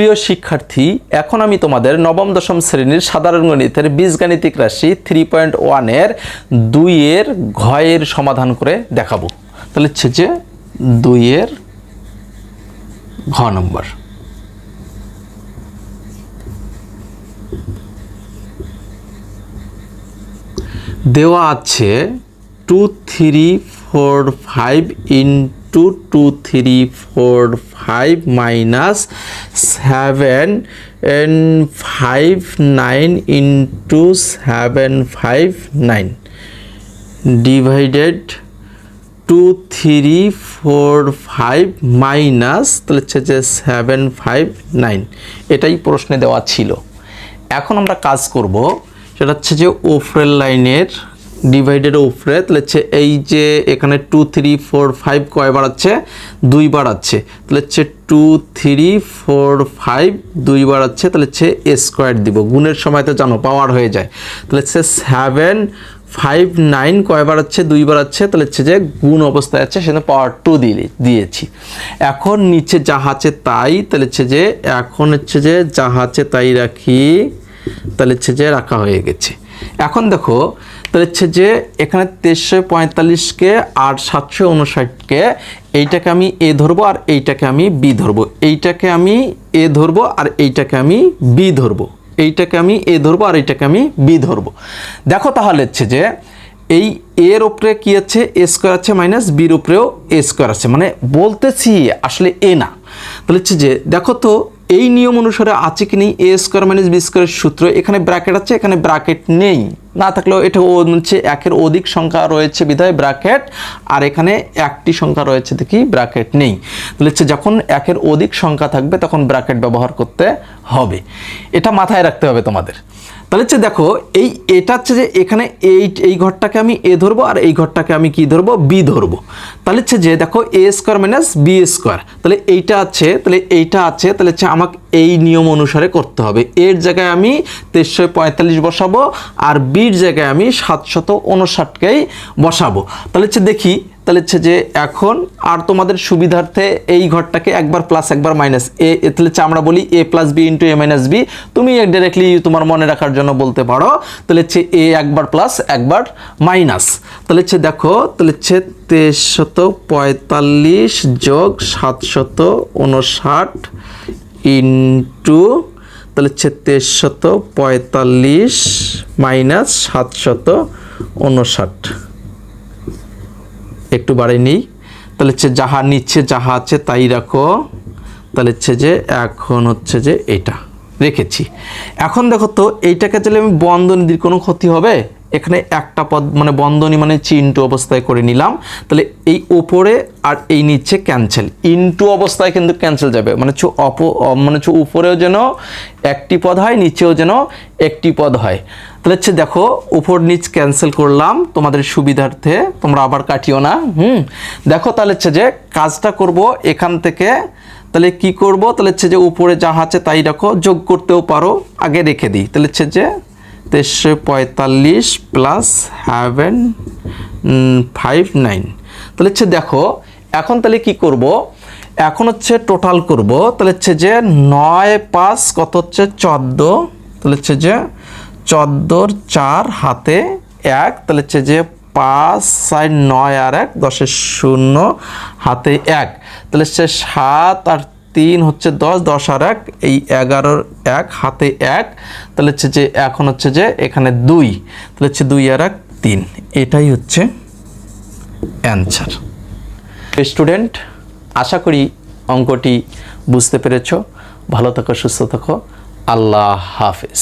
প্রিয় শিক্ষার্থী, এখন আমি তোমাদের নবম, দশম শ্রেণির সাধারণ গণিতের বীজগাণিতিক রাশি থ্রি পয়েন্ট ওয়ানের দুইয়ের ঘয়ের সমাধান করে দেখাবো। তাহলে হচ্ছে যে দুইয়ের ঘ নম্বর। দেওয়া আছে two three four five into two two three four five minus seven five nine into seven five nine divided two three four five minus তাহলে হচ্ছে যে সেভেন ফাইভ নাইন এটাই প্রশ্নে দেওয়া ছিল। এখন আমরা কাজ করব, সেটা হচ্ছে যে ওফরের লাইনের ডিভাইডেড ওফরে তাহলে হচ্ছে এই যে এখানে টু থ্রি ফোর ফাইভ কয় বাড়াচ্ছে দুই বাড়াচ্ছে তাহলে হচ্ছে টু থ্রি ফোর ফাইভ দুই বাড়াচ্ছে তাহলে হচ্ছে স্কোয়ার দিব। গুণের সময় তো জানো পাওয়ার হয়ে যায়। তাহলে হচ্ছে সেভেন ফাইভ নাইন কয়বার হচ্ছে দুইবার হচ্ছে তাহলে হচ্ছে যে গুণ অবস্থায় আছে সেখানে পাওয়ার টু দিয়ে দিয়েছি। এখন নিচে আছে তাই, তাহলে হচ্ছে যে এখন হচ্ছে যে আছে তাই রাখি, তাহলে হচ্ছে যে রাখা হয়ে গেছে। এখন দেখো, তাহলে হচ্ছে যে এখানে তেইশশো পঁয়তাল্লিশকে আর সাতশো উনষাটকে এইটাকে আমি এ ধরবো আর এইটাকে আমি বি ধরবো। এইটাকে আমি এ ধরবো আর এইটাকে আমি বি ধরবো। এইটাকে আমি এ ধরবো আর এইটাকে আমি বি ধরবো। দেখো তাহলে হচ্ছে যে এই এর ওপরে কী আছে? এ স্কোয়ার আছে মাইনাস বির উপরেও এ স্কোয়ার আছে। মানে বলতেছি আসলে এ না। তাহলে হচ্ছে যে দেখো তো এই নিয়ম অনুসারে আছে কি নেই? এ স্কোয়ার মাইনাস বি স্কোয়ারের সূত্র। এখানে ব্র্যাকেট আছে, এখানে ব্র্যাকেট নেই। না থাকলেও এটা হচ্ছে একের অধিক সংখ্যা রয়েছে বিধায় ব্র্যাকেট আর এখানে একটি সংখ্যা রয়েছে দেখি ব্র্যাকেট নেই। তাহলে হচ্ছে যখন একের অধিক সংখ্যা থাকবে, তখন ব্র্যাকেট ব্যবহার করতে হবে। এটা মাথায় রাখতে হবে তোমাদের। তাহলে হচ্ছে দেখো, এই এটা হচ্ছে যে এখানে এই এই ঘরটাকে আমি এ ধরবো আর এই ঘরটাকে আমি কি ধরবো? বি ধরবো। তাহলে হচ্ছে যে দেখো, A square minus B square. তাহলে এইটা আছে, তাহলে এইটা আছে, তাহলে হচ্ছে আমাকে এই নিয়ম অনুসারে করতে হবে। এর জায়গায় আমি তেইশশো পঁয়তাল্লিশ বসাবো আর বির জায়গায় আমি সাতশত উনষাটকেই বসাবো। তাহলে হচ্ছে দেখি তাহলে হচ্ছে যে এখন আর তোমাদের সুবিধার্থে এই ঘরটাকে একবার প্লাস একবার মাইনাস এ তাহলে হচ্ছে আমরা বলি A plus B into A minus B তুমি ডিরেক্টলি তোমার মনে রাখার জন্য বলতে পারো, তাহলে হচ্ছে এ একবার প্লাস একবার মাইনাস তাহলে হচ্ছে দেখো, তাহলে হচ্ছে তেইশশত পঁয়তাল্লিশ যোগ সাতশত উনষাট ইন্টু তাহলে হচ্ছে তেইশশত পঁয়তাল্লিশ মাইনাস সাতশত উনষাট। একটু বাড়াই নিই। তাহলে হচ্ছে যাহা নিচ্ছে যাহা আছে তাই রাখো। তাহলে হচ্ছে যে এখন হচ্ছে যে এটা রেখেছি। এখন দেখো তো, এইটাকে চাইলে আমি বন্ধ দির কোনো ক্ষতি হবে? এখানে একটা পদ মানে বন্ধনী মানে হচ্ছে ইন্টু অবস্থায় করে নিলাম। তাহলে এই ওপরে আর এই নিচে ক্যান্সেল ইন্টু অবস্থায় কিন্তু ক্যান্সেল যাবে। মানে হচ্ছে অপ মানে হচ্ছে উপরেও যেন একটি পদ হয়, নিচেও যেন একটি পদ হয়। তাহলে হচ্ছে দেখো, উপর নিচ ক্যান্সেল করলাম, তোমাদের সুবিধার্থে তোমরা আবার কাটিও না, হুম? দেখো তাহলে হচ্ছে যে কাজটা করব এখান থেকে, তাহলে কি করব? তাহলে হচ্ছে যে উপরে যা আছে তাই রাখো, যোগ করতেও পারো, আগে রেখে দিই। তাহলে হচ্ছে যে তেইশশো পঁয়তাল্লিশ প্লাস হ্যাভেন ফাইভ নাইন তাহলে হচ্ছে দেখো, এখন তাহলে কি করব? এখন হচ্ছে টোটাল করব। তাহলে হচ্ছে যে নয় পাঁচ কত হচ্ছে? চোদ্দ। তাহলে হচ্ছে যে চোদ্দোর চার হাতে এক। তাহলে হচ্ছে যে পাঁচ সাইড নয় আর এক, দশের শূন্য হাতে এক। তাহলে হচ্ছে সাত আর তিন হচ্ছে দশ দশ আর এক, এই এগারোর এক, হাতে এক, তাহলে হচ্ছে যে এখন হচ্ছে যে এখানে দুই, তাহলে হচ্ছে দুই আর এক, তিন। এটাই হচ্ছে অ্যান্সার। স্টুডেন্ট, আশা করি অঙ্কটি বুঝতে পেরেছ। ভালো থাকো, সুস্থ থাকো। আল্লাহ হাফেজ।